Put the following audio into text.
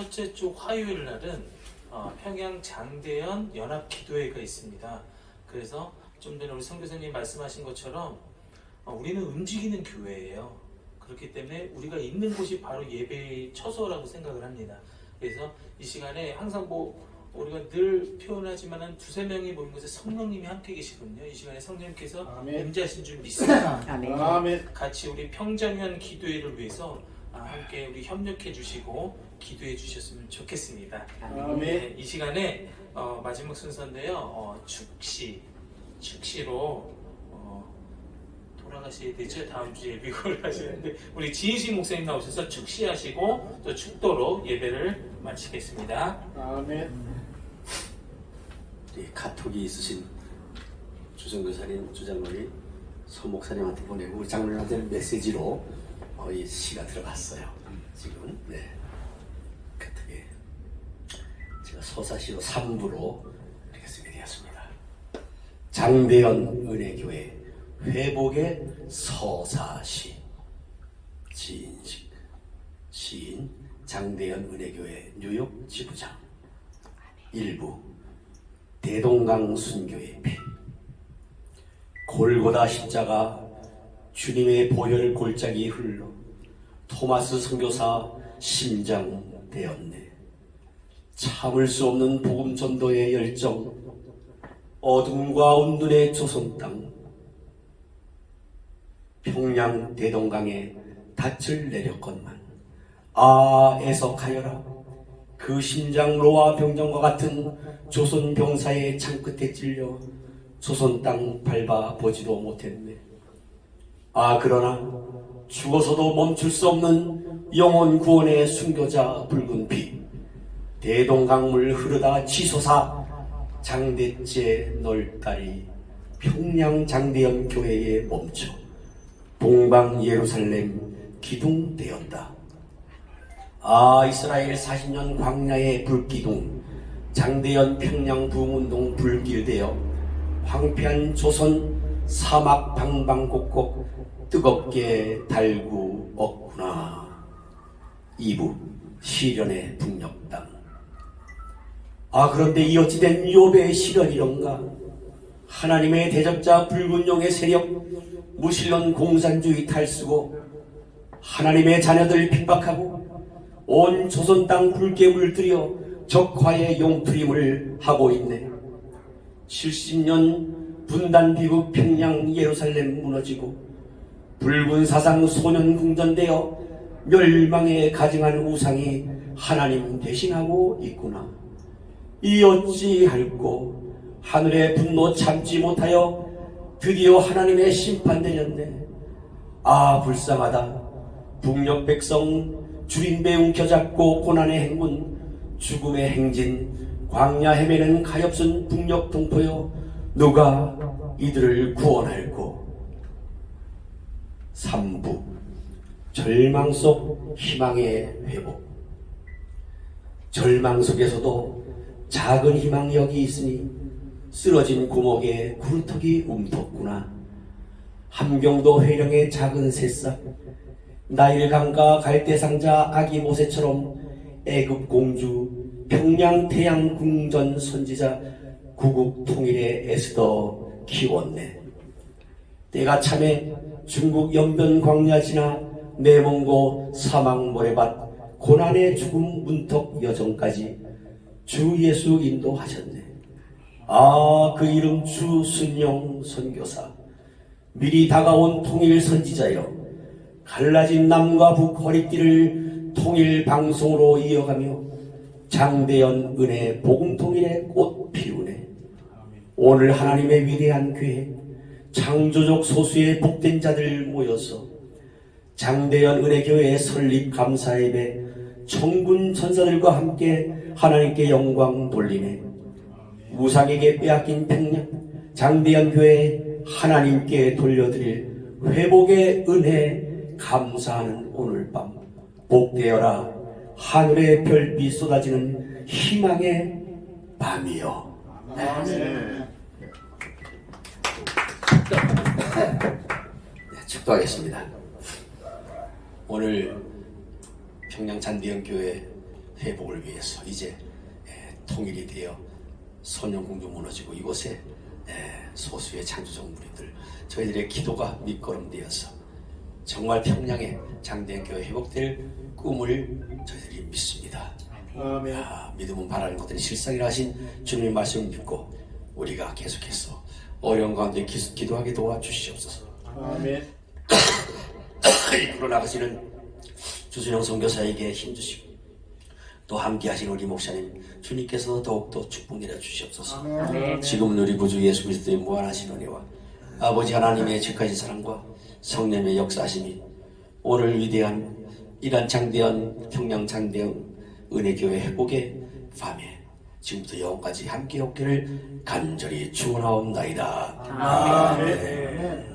첫째 주 화요일 날은 어, 평양 장대연 연합 기도회가 있습니다. 그래서 좀 전에 우리 선교사님 말씀하신 것처럼 어, 우리는 움직이는 교회예요. 그렇기 때문에 우리가 있는 곳이 바로 예배의 처소라고 생각을 합니다. 그래서 이 시간에 항상 뭐 우리가 늘 표현하지만은 두세 명이 모인 곳에 성령님이 함께 계시거든요. 이 시간에 성령님께서 아멘. 임재하신 줄 믿습니다. 아멘. 같이 우리 평장현 기도회를 위해서 아, 함께 우리 협력해 주시고 기도해 주셨으면 좋겠습니다. 아멘. 네, 이 시간에 어, 마지막 순서인데요. 어, 축시, 축시로 어, 돌아가셔야 되죠. 다음 주에 미국을 가시는데 우리 지인식 목사님 나오셔서 축시하시고 또 축도로 예배를 마치겠습니다. 아멘. 이 카톡이 있으신 주정교사님, 주장로님, 서목사님한테 보내고 우리 장로님한테 메시지로 어, 이 시가 들어갔어요. 지금. 네. 카톡에 제가 서사시로 3부로 이렇게 쓰게 되었습니다. 장대현 은혜교회 회복의 서사시. 지인식. 시인 장대현 은혜교회 뉴욕 지부장. 일부 대동강 순교의 피. 골고다 십자가 주님의 보혈 골짜기 흘러 토마스 선교사 심장 되었네 참을 수 없는 복음 전도의 열정 어둠과 온눈의 조선 땅 평양 대동강에 닻을 내렸건만 아 애석하여라 그 심장 로아 병정과 같은 조선 병사의 창 끝에 찔려 조선 땅 밟아 보지도 못했네. 아 그러나 죽어서도 멈출 수 없는 영혼 구원의 순교자 붉은 피 대동강물 흐르다 치솟아 장대째 널다리 평양 장대현 교회에 멈춰 동방 예루살렘 기둥되었다. 아 이스라엘 40년 광야의 불기둥 장대현 평양 부흥운동 불길되어 황폐한 조선 사막 방방곡곡 뜨겁게 달구 없구나. 2부 시련의 북녘 땅. 아 그런데 이 어찌된 욥의 시련이런가? 하나님의 대적자 붉은 용의 세력 무신론 공산주의 탈수고 하나님의 자녀들 핍박하고 온 조선 땅 붉게 물들여 적화의 용투림을 하고 있네. 70년 분단 비국 평양 예루살렘 무너지고 붉은 사상 소년 궁전되어 멸망에 가증한 우상이 하나님 대신하고 있구나. 이 어찌 할꼬 하늘의 분노 참지 못하여 드디어 하나님의 심판 내렸네. 아 불쌍하다. 북녘 백성 주린배 움켜잡고 고난의 행군 죽음의 행진 광야 헤매는 가엾은 북녘 동포여 누가 이들을 구원할꼬? 3부. 절망 속 희망의 회복. 절망 속에서도 작은 희망 여기 있으니 쓰러진 구멍에 굴뚝이 움텄구나. 함경도 회령의 작은 새싹 나일강과 갈대상자 아기 모세처럼 애굽 공주 평양 태양 궁전 선지자 구국 통일의 애쓰더 키웠네. 때가 참에 중국 연변 광야 지나 내몽고 사막 모래밭 고난의 죽음 문턱 여정까지 주 예수 인도하셨네. 아 그 이름 주 순영 선교사 미리 다가온 통일 선지자여 갈라진 남과 북 허리띠를 통일 방송으로 이어가며 장대연 은혜 복음 통일의 꽃. 오늘 하나님의 위대한 교회 창조적 소수의 복된 자들 모여서 장대연 은혜 교회 설립 감사 예배 천군 천사들과 함께 하나님께 영광 돌리네. 우상에게 빼앗긴 평양 장대연 교회 하나님께 돌려드릴 회복의 은혜 감사하는 오늘 밤. 복되어라. 하늘의 별빛 쏟아지는 희망의 밤이여 아멘. 네, 축도하겠습니다 오늘 평양 잔디연 교회 회복을 위해서 이제 예, 통일이 되어 선영궁도 무너지고 이곳에 예, 소수의 창조적 무리들 저희들의 기도가 밑거름되어서 정말 평양의 장대한 교회 회복될 꿈을 저희들이 믿습니다. 아멘. 아, 믿음은 바라는 것들이 실상이라 하신 주님의 말씀을 믿고 우리가 계속해서 어려운 가운데 기, 기도하게 도와주시옵소서. 아멘. 이끌어 나가시는 주순영 선교사에게 힘주시고 또 함께하신 우리 목사님 주님께서 더욱더 축복 내려 주시옵소서. 아멘. 지금은 우리 구주 예수 그리스도의 무한하신 은혜와 아버지 하나님의 즉하신 사랑과 성령의 역사하심이 오늘 위대한 이란 장대한 평양 장대한 은혜교회 회복의 밤에 지금부터 영원까지 함께 없기를 간절히 축원하옵나이다. 아멘.